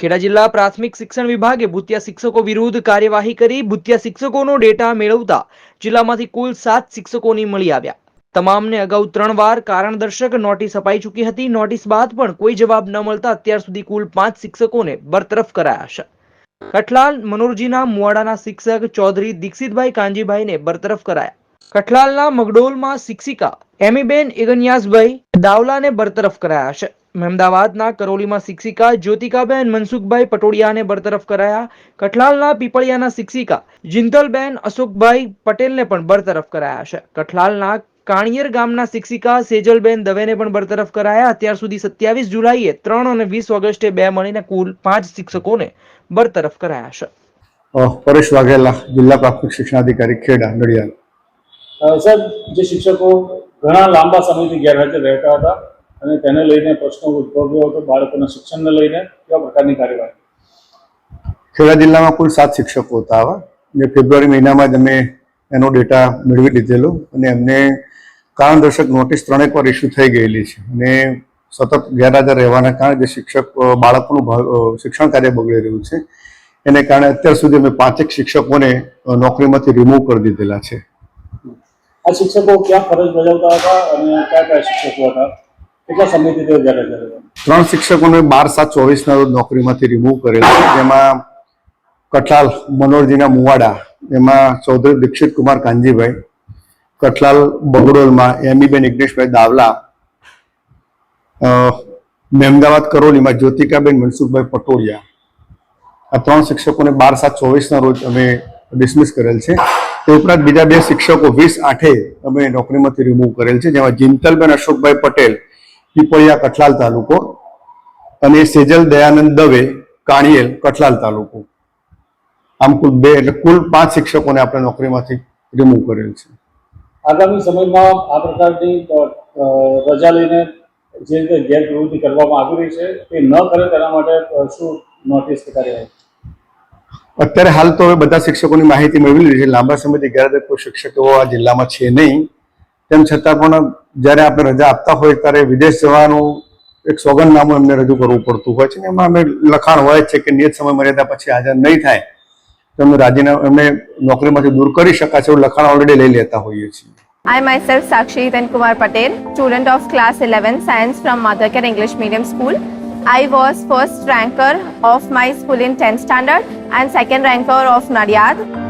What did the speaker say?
ખેડા જિલ્લા પ્રાથમિક શિક્ષણ વિભાગે ભૂતિયા શિક્ષકો વિરુદ્ધ કાર્યવાહી કરી ભૂતિયા શિક્ષકોનો ડેટા મેળવતા જિલ્લામાંથી કુલ સાત શિક્ષકોની મળી આવ્યા. તમામને અગાઉ ત્રણ વાર કારણદર્શક નોટિસ અપાઈ ચૂકી હતી. નોટિસ બાદ પણ કોઈ જવાબ ન મળતા અત્યાર સુધી કુલ પાંચ શિક્ષકોને બરતરફ કરાયા છે. કઠલાલ મનોરજીના મુવાડાના શિક્ષક ચૌધરી દીક્ષિતભાઈ કાંજીભાઈને બરતરફ કરાયા. કઠલાલના મગડોલમાં શિક્ષિકા એમીબેન ઇગન્યાસભાઈ દાવલાને બરતરફ કરાયા છે. અમદાવાદના કરોલીમાં શિક્ષિકા જ્યોતિકાબેન મનસુખભાઈ પટોડિયાને બરતરફ કરાયા. કઠલાલના પીપળિયાના શિક્ષિકા જિંતલબેન અશોકભાઈ પટેલને પણ બરતરફ કરાયા છે. કઠલાલના કાણિયર ગામના શિક્ષિકા સેજલબેન દવેને પણ બરતરફ કરાયા. અત્યાર સુધી સત્યાવીસ જુલાઈએ ત્રણ અને વીસ ઓગસ્ટે બે મળીને કુલ પાંચ શિક્ષકોને બરતરફ કરાયા છે. પરેશ વાઘેલા જિલ્લા પ્રાથમિક શિક્ષણાધિકારી ખેડા નડિયાદ. સાહેબ જે શિક્ષકો ઘણા લાંબા સમયથી ગેરહાજર રહેતા હતા અને તેને લઈને પ્રશ્નો ઉદ્ભવ્યો હતો બાળકોના શિક્ષણને લઈને કેવા પ્રકારની કાર્યવાહી? ખેડા જિલ્લામાં કુલ સાત શિક્ષકો હતા આવા. જે ફેબ્રુઆરી મહિનામાં જ અમે એનો ડેટા મેળવી લીધેલો અને એમને કારણદર્શક નોટિસ ત્રણેક વાર ઇસ્યુ થઈ ગયેલી છે. અને સતત ગેરહાજર રહેવાના કારણે જે શિક્ષક બાળકોનું શિક્ષણ કાર્ય બગડી રહ્યું છે એને કારણે અત્યાર સુધી અમે પાંચેક શિક્ષકોને નોકરીમાંથી રિમૂવ કરી દીધેલા છે. આ શિક્ષકો ક્યાં ફરજ બજાવતા હતા અને કયા કયા શિક્ષકો હતા? કેટલા સમયથી ત્રણ શિક્ષકોને બાર સાત ચોવીસના રોજ નોકરીમાંથી રિમૂવ કરેલ છે. જેમાં કઠલાલ મનોરજીના મુવાડા, એમાં ચૌધરી દીક્ષિત કુમાર કાનજીભાઈ, કઠલાલ બગડોલમાં, એમીબેન ઇગ્નેશભાઈ દાવલા મહેમદાવાદ કરોલીમાં જ્યોતિકાબેન મનસુખભાઈ પટોડિયા આ ત્રણ શિક્ષકોને બાર સાત ચોવીસના રોજ અમે ડિસમિસ કરેલ છે. તે ઉપરાંત બીજા બે શિક્ષકો વીસ આઠે અમે નોકરીમાંથી રિમૂવ કરેલ છે. જેમાં જિંતલબેન અશોકભાઈ પટેલ પીપળિયા કઠલાલ તાલુકો અને સેજલ દયાનંદ દવે કાણિયેલ કઠલાલ તાલુકો. આમ કુલ બે એટલે કુલ પાંચ શિક્ષકોને આપણે નોકરીમાંથી રિમૂવ કરેલ છે. આગામી સમયમાં આ પ્રકારની રજા લઈને જે રીતે ગેરપ્રવૃત્તિ કરવામાં આવી રહી છે તે ન કરે તેના માટે શું નોટિસ કાર્યવાહી? અત્યારે હાલ તો હવે બધા શિક્ષકોની માહિતી મેળવી લીધી છે. લાંબા સમયથી ગેરહાજર કોઈ શિક્ષકો આ જિલ્લામાં છે નહીં. તેમ છતાં પણ જ્યારે આપણે રજા આપતા હોય ત્યારે વિદેશ જવાનું એક સોગંદનામું એમને રજૂ કરવું પડતું હોય છે ને એમાં અમે લખાણ હોય છે કે નિયત સમય મર્યાદા પછી હાજર નહીં થાય તો એમને રાજીનામું એમને નોકરીમાંથી દૂર કરી શકાશે એવું લખાણ ઓલરેડી લઈ લેતા હોઈએ છીએ I myself Sakshi Then Kumar Patel, student of class 11 science from Mothercare English Medium School. I was first ranker of my school in 10th standard and second ranker of Nadiad.